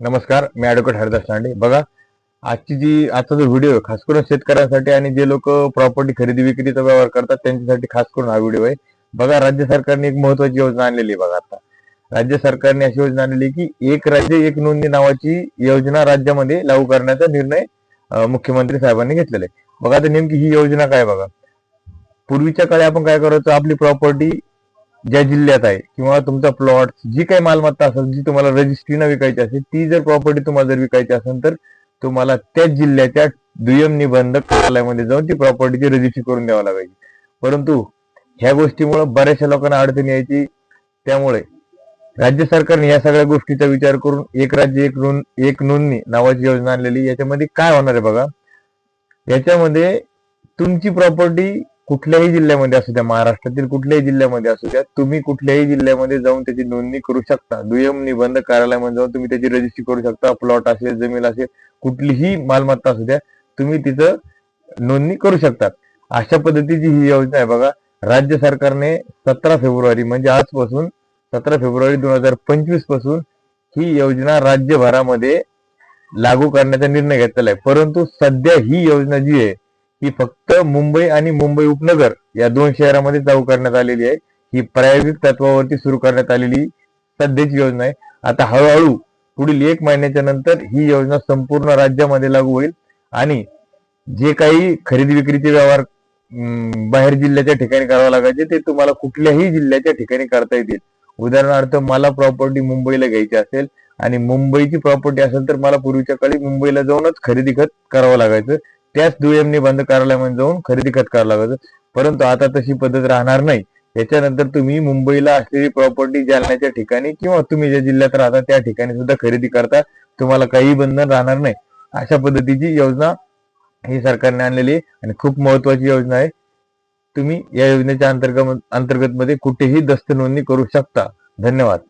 नमस्कार मी ॲडव्होकेट हरिदास सांडे बघा आजची जी आजचा जो व्हिडिओ आहे खास करून शेतकऱ्यांसाठी आणि जे लोक प्रॉपर्टी खरेदी विक्रीचा व्यवहार करतात त्यांच्यासाठी खास करून हा व्हिडिओ आहे. बघा राज्य सरकारने एक महत्वाची योजना आणलेली आहे बघा आता. राज्य सरकारने अशी योजना आणलेली आहे की एक राज्य एक नोंदणी नावाची योजना राज्यामध्ये लागू करण्याचा निर्णय मुख्यमंत्री साहेबांनी घेतलेला आहे. बघा आता नेमकी ही योजना काय बघा. पूर्वीच्या काळी आपण काय करायचो? आपली प्रॉपर्टी ज्या जिल्ह्यात आहे किंवा तुमचा प्लॉट जी काही मालमत्ता असेल जी तुम्हाला रजिस्ट्रीनं विकायची असेल ती जर प्रॉपर्टी तुम्हाला जर विकायची असेल तर तुम्हाला त्याच जिल्ह्याच्या दुय्यम निबंधक कार्यालयामध्ये जाऊन ती प्रॉपर्टीची रजिस्ट्री करून द्यावं लागायची. परंतु ह्या गोष्टीमुळे बऱ्याचशा लोकांना अडचण यायची. त्यामुळे राज्य सरकारने या सगळ्या गोष्टीचा विचार करून एक राज्य एक नोंद एक नोंदणी नावाची योजना आणलेली. याच्यामध्ये काय होणार आहे बघा? याच्यामध्ये तुमची प्रॉपर्टी कुठल्याही जिल्ह्यामध्ये असू द्या महाराष्ट्रातील कुठल्याही जिल्ह्यामध्ये असू द्या तुम्ही कुठल्याही जिल्ह्यामध्ये जाऊन त्याची नोंदणी करू शकता. दुय्यम निबंध कार्यालयामध्ये जाऊन तुम्ही त्याची रजिस्ट्री करू शकता प्लॉट असेल जमीन असेल कुठलीही मालमत्ता असू द्या तुम्ही तिचं नोंदणी करू शकता. अशा पद्धतीची ही योजना आहे बघा राज्य सरकारने सतरा फेब्रुवारी म्हणजे आजपासून सतरा फेब्रुवारी दोन हजार पंचवीसपासून ही योजना राज्यभरामध्ये लागू करण्याचा निर्णय घेतलेला आहे. परंतु सध्या ही योजना जी आहे ही फक्त मुंबई आणि मुंबई उपनगर या दोन शहरामध्ये लागू करण्यात आलेली आहे. ही प्रायोगिक तत्वावरती सुरू करण्यात आलेली सध्याची योजना आहे. आता हळूहळू पुढील एक महिन्याच्या नंतर ही योजना संपूर्ण राज्यामध्ये लागू होईल. आणि जे काही खरेदी विक्रीचे व्यवहार बाहेर जिल्ह्याच्या ठिकाणी करावे लागायचे ते तुम्हाला कुठल्याही जिल्ह्याच्या ठिकाणी करता येतील. उदाहरणार्थ मला प्रॉपर्टी मुंबईला घ्यायची असेल आणि मुंबईची प्रॉपर्टी असेल तर मला पूर्वीच्या काळी मुंबईला जाऊनच खरेदी खत करावं लागायचं. त्याच दुय्यमने बंद कार्यालयामध्ये जाऊन खरेदी खत करावं लागत परंतु आता तशी पद्धत राहणार नाही. याच्यानंतर तुम्ही मुंबईला असलेली प्रॉपर्टी जालन्याच्या ठिकाणी किंवा तुम्ही ज्या जिल्ह्यात राहता त्या ठिकाणी सुद्धा खरेदी करता. तुम्हाला काही बंधन राहणार नाही. अशा पद्धतीची योजना ही सरकारने आणलेली आहे आणि खूप महत्वाची योजना आहे. तुम्ही या योजनेच्या अंतर्गत अंतर्गत मध्ये कुठेही दस्त नोंदणी करू शकता. धन्यवाद.